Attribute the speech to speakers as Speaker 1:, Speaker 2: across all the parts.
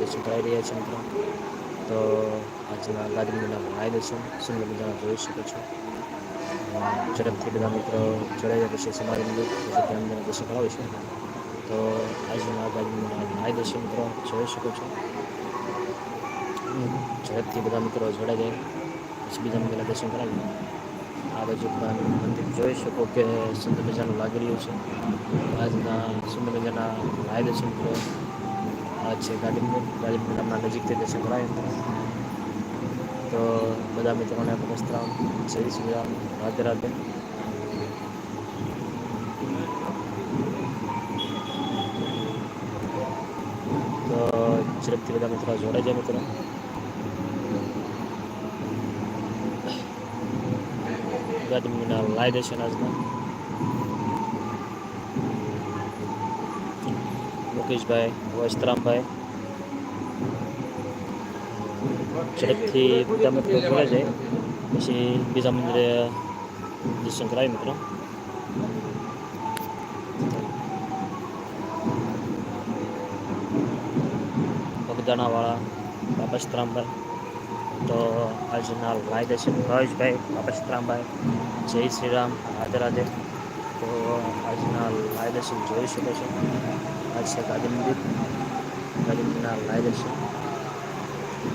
Speaker 1: દર્શન કરાવી રહ્યા છે મિત્રો. તો આજના ગાંધીના લાઈવ દર્શન સુંદર મજાના જોઈ શકો છો? ઝડપથી બધા મિત્રો જોડાયા પછી સમાજ પછી દર્શન કરાવીશું તો આજના ગાંધીના લાઈવ દર્શન મિત્રો જોઈ શકો છો? ઝડપથી બધા મિત્રો જોડાઈ જાય, પછી બીજા મંદિરના દર્શન કરાવી આ બાજુ મંદિર જોઈ શકો કે સુંદર મજાનું લાગી રહ્યું છે. આજના સુંદર મજાના મિત્રો આ છે ગાંધી ગાંધી ગામના નજીકથી દર્શન કરાવે તો બધા મિત્રોને નમસ્તરામ જય શ્રી રામ રાધે તો ઝડપથી બધા મિત્રો જોડાઈ જાય મિત્રો. ગાડી ગાંધી લાઈ દેશે આજના. મુકેશભાઈ વસ્ત્રામભાઈ ઝડપથી બધા મિત્રો જોડાઈ જાય પછી બીજા મંદિરે દર્શન કરાવી મિત્રો બગદાણાવાળા બાપસ્તરામભાઈ તો આજના લાઈ દર્શન ભાવેશભાઈ બાપસ્તરામભાઈ જય શ્રી રામ રાધે રાધે તો આજના લાઈ દર્શન જોઈ શકો છો આજ છે ગાંધી મંદિર ગાંધી છે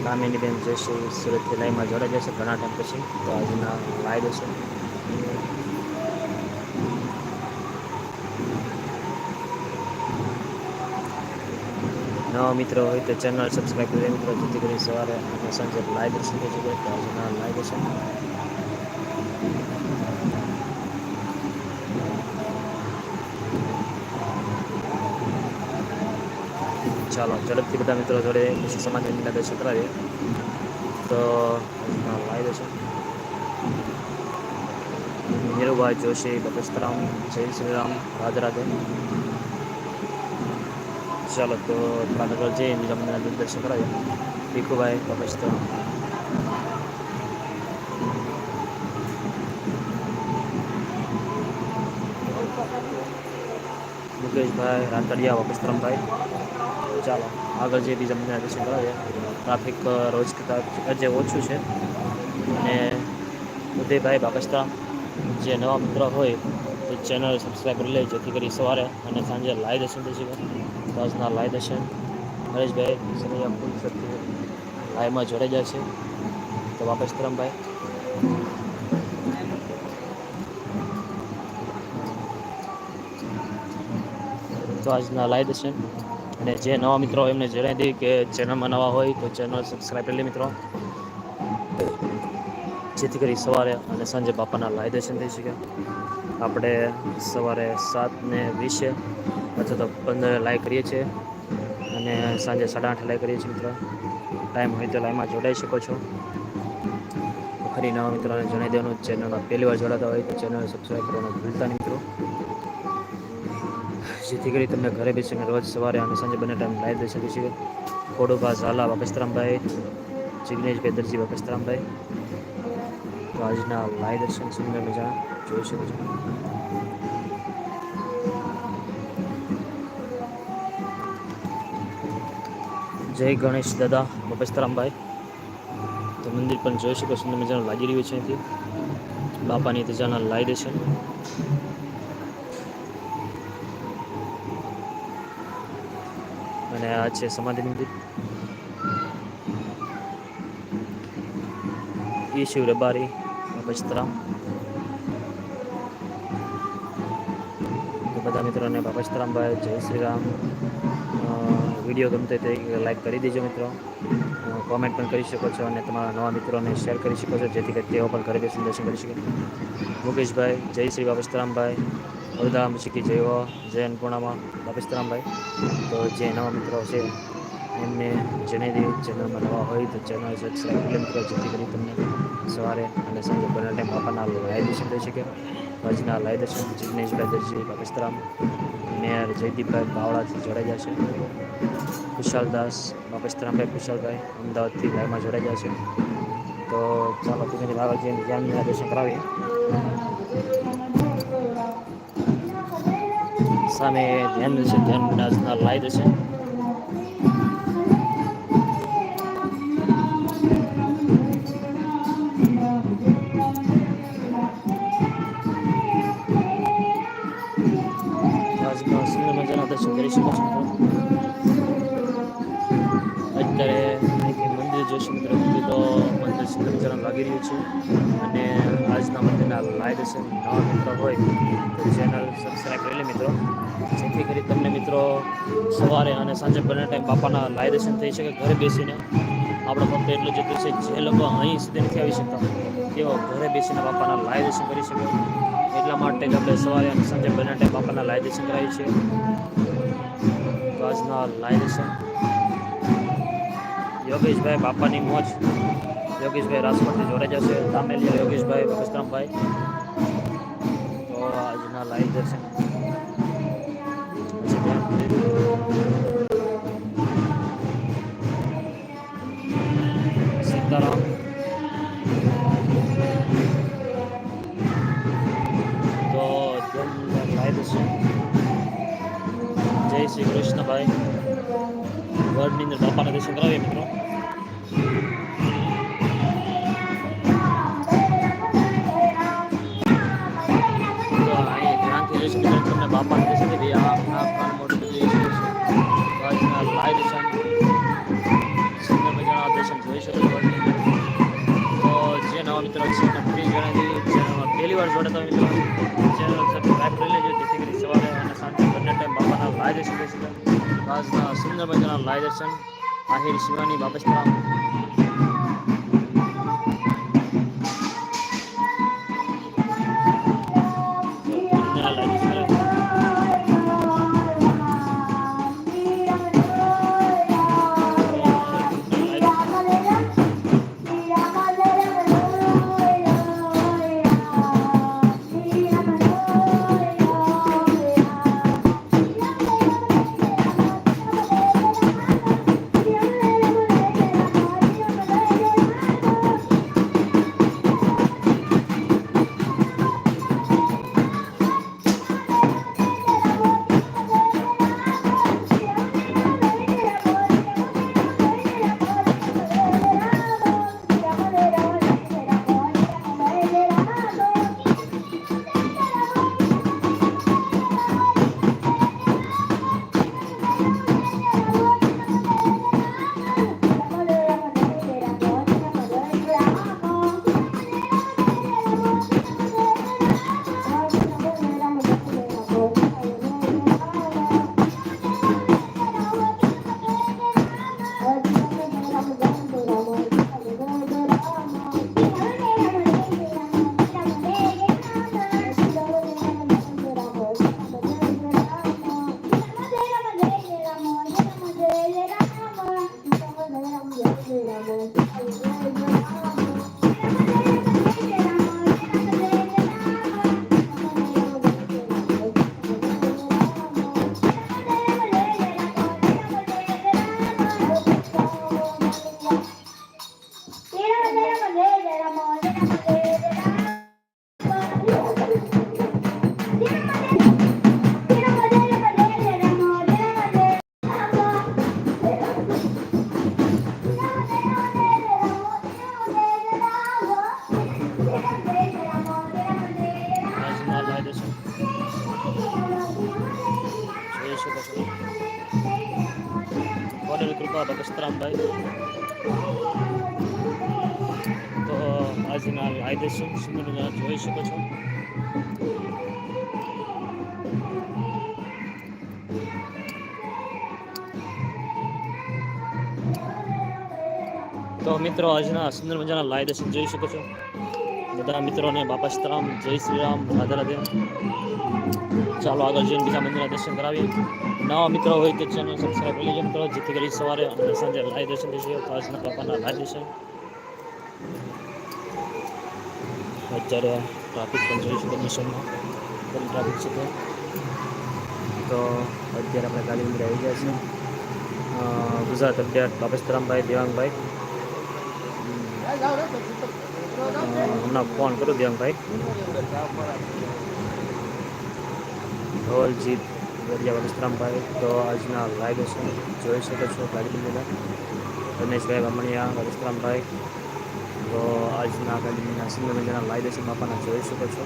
Speaker 1: કામિની બેન છે સુરતથી લાઈમાં જોડાઈ જશે ઘણા ટાઈમ પછી તો આજના લાઈ દર્શન નવા મિત્રો હોય તો ચેનલ સબસ્ક્રાઈબ કરી મિત્રો જેથી કરી સવારે અને સાંજે લાઈવ દર્શન થઈ શકે તો આજના લાઈવ દર્શન ચાલો ઝડપથી બધા મિત્રો જોડે પછી સમાજ મંદિરના દર્શન કરાવીએ તો લાઈવ દર્શન નીરુભાઈ જોશી બપસ્તરામ જય શ્રી રામ રાધે રાધે ચાલો તો થોડા આગળ જઈએ બીજા મંદિરના દર્શન કરાવીએ ભીખુભાઈ બપસ્તરામ મુકેશભાઈ રાંતડિયા ચાલો, આગળ જે બીજા મંદિરના દર્શન કરાવીએ ટ્રાફિક રોજ કરતાં અજે ઓછું છે. અને ઉદયભાઈ બાકસ્તા જે નવા મિત્ર હોય, તો ચેનલ સબસ્ક્રાઈબ કરી લે, જેથી કરી સવારે અને સાંજે લાઈવ દર્શન થઈ શકે. તો લાઈવ દર્શન. હરેશભાઈ સમયા ફૂલ શક્તિ લાઈવમાં જોડાઈ છે. તો બાપસ્તરામભાઈ તો આજના લાઈવ દર્શન. અને જે નવા મિત્રો એમને જણાવી દઈએ કે ચેનલમાં નવા હોય તો ચેનલ સબસ્ક્રાઈબ કરી લે મિત્રો. જેથી કરી સવારે અને સાંજે બાપાના લાય દર્શન થઈ શકે. આપણે સવારે સાત ને વીસે અથવા તો પંદર લાઈવ કરીએ છીએ. અને સાંજે સાડા આઠ લાઈવ કરીએ છીએ મિત્રો. ટાઈમ હોય તો લાઈવમાં જોડાઈ શકો છો. ફરી નવા મિત્રોને જણાવી દેવાનું. ચેનલમાં પહેલી વાર જોડાતા હોય તો ચેનલ સબસ્ક્રાઈબ કરવાનું ભૂલતા નહીં મિત્રો. જેથી કરી તમને ઘરે બેસીને રોજ સવારે અને સાંજે બંને ટાઈમ લાઈવ દઈ શકે છે ખોડુભા ઝાલા વકસ્તરામભાઈ જિગ્નેશભાઈ, દરજી વકસ્તરામભાઈ તો આજના લાઈવ દર્શન સુંદર મજા જોઈ શકો છો. જય ગણેશ દાદા બપસ્તરામભાઈ તો મંદિર પણ જોઈ શકો, સુંદર મજાનું લાગી રહ્યું છે અહીંથી. બાપાની તજાના લાઈ દર્શન. આ છે સમાધિ મંદિર. ઈ શિવ રબારી બપસ્તરામ બધા બધા મિત્રોને બાપસ્તરામભાઈ જય શ્રી રામ. વીડિયો ગમતો તે લાઈક કરી દેજો મિત્રો. કોમેન્ટ પણ કરી શકો છો અને તમારા નવા મિત્રોને શેર કરી શકો છો, જેથી કરી તેઓ પણ ઘરે બેસીને દર્શન કરી શકે. મુકેશભાઈ, જય શ્રી બાપસ્તરામભાઈ અવધામ શીખી જય જય અન્નપૂર્ણામાં બાપિસ્તરામભાઈ તો જે નવા મિત્રો છે, એમને દઈએ ચેનલમાં નવા હોય તો ચેનલ સબસ્ક્રાઈબ મિત્રો જેથી કરી તમને સવારે અને સાંજે બંને ટાઈમ લાઈવ દર્શન થઈ શકે. આજના લાઈવ દર્શન જિગ્નેશભાઈ દરજી બાપિસ્તરામ મેયર જયદીપભાઈ બાવળાથી જોડાઈ જશે કુશાલદાસ બાપિસ્તરામભાઈ કુશાલભાઈ અમદાવાદથી લાઈવમાં જોડાઈ જશે તો ચાલો ધીમે આગળ જઈને જ્ઞાન દર્શન કરાવીએ. સામે ધ્યાન છે ધ્યાન આજના લાઈવ દર્શન મંદિર લાગી રહ્યું છે. અને આજના મંદિરના લાઈવ દર્શન નવા મિત્રો હોય તો ચેનલ સબસ્ક્રાઈબ કરી લે મિત્રો. જેથી કરી તમને મિત્રો સવારે અને સાંજે બંને ટાઈમ બાપાના લાઈવ થઈ શકે ઘરે બેસીને. આપણે ફક્ત એટલું જ છે, જે લોકો અહીં સુધી નથી આવી શકતા, તેઓ ઘરે બેસીને બાપાના લાઈવ કરી શકે. એટલા માટે જ આપણે સવારે અને સાંજે બંને ટાઈમ બાપાના લાઈવ દર્શન કરાવીએ છીએ. આજના લાઈવ યોગેશભાઈ બાપાની મોજ યોગેશભાઈ રાજકોટથી જોડાઈ જશે. તામેલિયા યોગેશભાઈ બગસ્તરામભાઈ તો આજના લાઈવ દર્શન. તો જે નવા મિત્રો છે પ્લીઝ જણાવી ચેનલમાં પહેલી વાર જોડાતા મિત્રો, ચેનલ સબસ્ક્રાઈબ કરી લેજો. જેથી કરી સવારે અને સાંજે બંને ટાઈમ બાપાના લાઈવ દર્શન કરી સુંદર મજાના લાય દર્શન આહિર, શિવાની બાબસ્તરામ છો વડીલ કૃપા બગસ્તરામભાઈ તો આજના લાઈવ સુંદર જોઈ શકો છો તો મિત્રો આજના સુંદર મજાના લાઈવ દર્શન જોઈ શકો છો બધા મિત્રોને બાપા સીતારામ જય શ્રી રામ, રાધે રાધે. ચાલો આગળ જઈને બીજા મંદિરના દર્શન કરાવીએ. નવા મિત્રો હોય કે ચેનલ સબસ્ક્રાઈબ કરી લેજો મિત્રો, જેથી કરી સવારે અને સાંજે લાઈવ દર્શન થઈ તો આજના બાપાના લાઈવ દર્શન. અત્યારે ટ્રાફિક પણ જોઈ શકો મિશનમાં ટ્રાફિક છે તો અત્યારે આપણે ગાડી અંદર આવી ગયા છીએ. ગુજરાત અપડેટ બાપેશ્વરામભાઈ દેવાંગભાઈ. હમણાં ફોન કરું દેવાંગભાઈ ધવલજીત ગરિયા બાપેશ્વરામભાઈ તો આજના લાઈવ દર્શન જોઈ શકો છો ગાડી અંદર રમેશભાઈ બામણિયા બાપેશ્વરામભાઈ તો આજના ગાડીના સુંદર મજાના લાઈવ પણ બાપાના જોઈ શકો છો.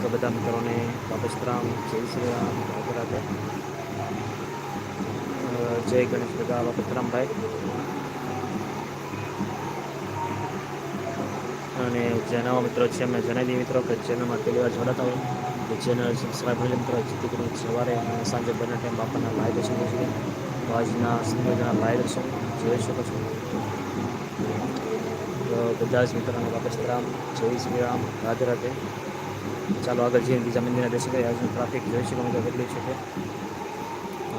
Speaker 1: તો બધા મિત્રોને બાપેશ્વરામ જય શ્રી રામ. રાધે રાધે. જય ગણેશ બધા બાપેશ્વરામભાઈ અને જે નવા મિત્રો છે એમને જણાવી દઈએ મિત્રો કે ચેનલમાં પહેલી વાર જોડાતા હોય તો ચેનલ સબસ્ક્રાઈબ કરી મિત્રો. જેથી કરીને સવારે અને સાંજે બંને ટાઈમ બાપાના લાઈવ દર્શન કરી તો આજના સુંદરના લાઈવ દર્શન જોઈ શકો છો. તો બધા જ મિત્રોને વાપસ રામ. જય શ્રી રામ. રાધે રાધે. ચાલો આગળ જઈને બીજા મંદિરના દર્શન કરીએ. આજનું ટ્રાફિક જોઈ શકો મિત્રો. કેટલી છે કે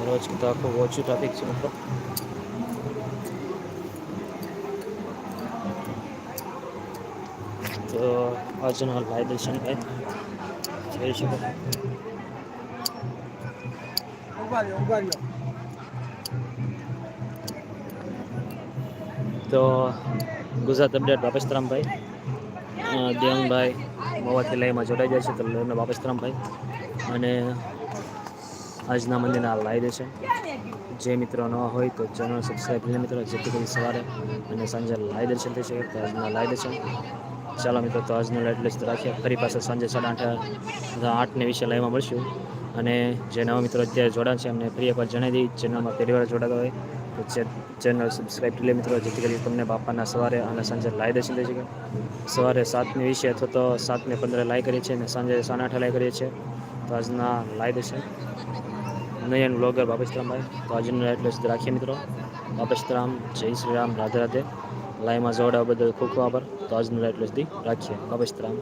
Speaker 1: રોજ કરતાં આખું ઓછું ટ્રાફિક છે મિત્રો. તો આજના લાઈવ દર્શન થાય જોઈ શકો. તો ગુજરાત અપડેટ બાપેસ્તરામભાઈ દેવંગભાઈ મોવાથી લાઈમાં જોડાઈ જાય છે, તો એમને બાપેસ્તરામભાઈ અને આજના મંદિરના લાઈ છે. જે મિત્રો ન હોય તો ચેનલ સબસ્ક્રાઈબ કરીને મિત્રો, જેથી કરી સવારે અને સાંજે લાઈ દર્શન થઈ શકે, તો આજના લાઈ દર્શન ચાલો મિત્રો, તો આજનો લાઈટ લિસ્ટ રાખીએ. ફરી પાછા સાંજે સાડા આઠ આઠને વિશે લાઈવમાં મળશું. અને જે નવા મિત્રો અત્યારે જોડાણ છે, એમને ફરી એકવાર જણાવી દઈ ચેનલમાં પહેલી વાર જોડાતા હોય, તો ચેનલ સબસ્ક્રાઈબ કરી લે મિત્રો, જેથી કરી તમને બાપાના સવારે અને સાંજે લાઈ દર્શન થઈ શકે સવારે સાતને વીસે અથવા તો સાતને પંદરે લાઈ કરીએ છીએ અને સાંજે સાડા આઠે લાઈ કરીએ છીએ. તો આજના લાઈ દર્શન નયન બ્લોગર બાપસ્તરામભાઈ તો આજનું એટલે સુધી રાખીએ મિત્રો. બાપસ્તરામ જય શ્રી રામ, રાધે રાધે. લાઈવમાં જોડાવા બદલ ખૂબ ખૂબ આભાર. તો આજનું એટલું સુધી રાખીએ. બાપેશ્રામ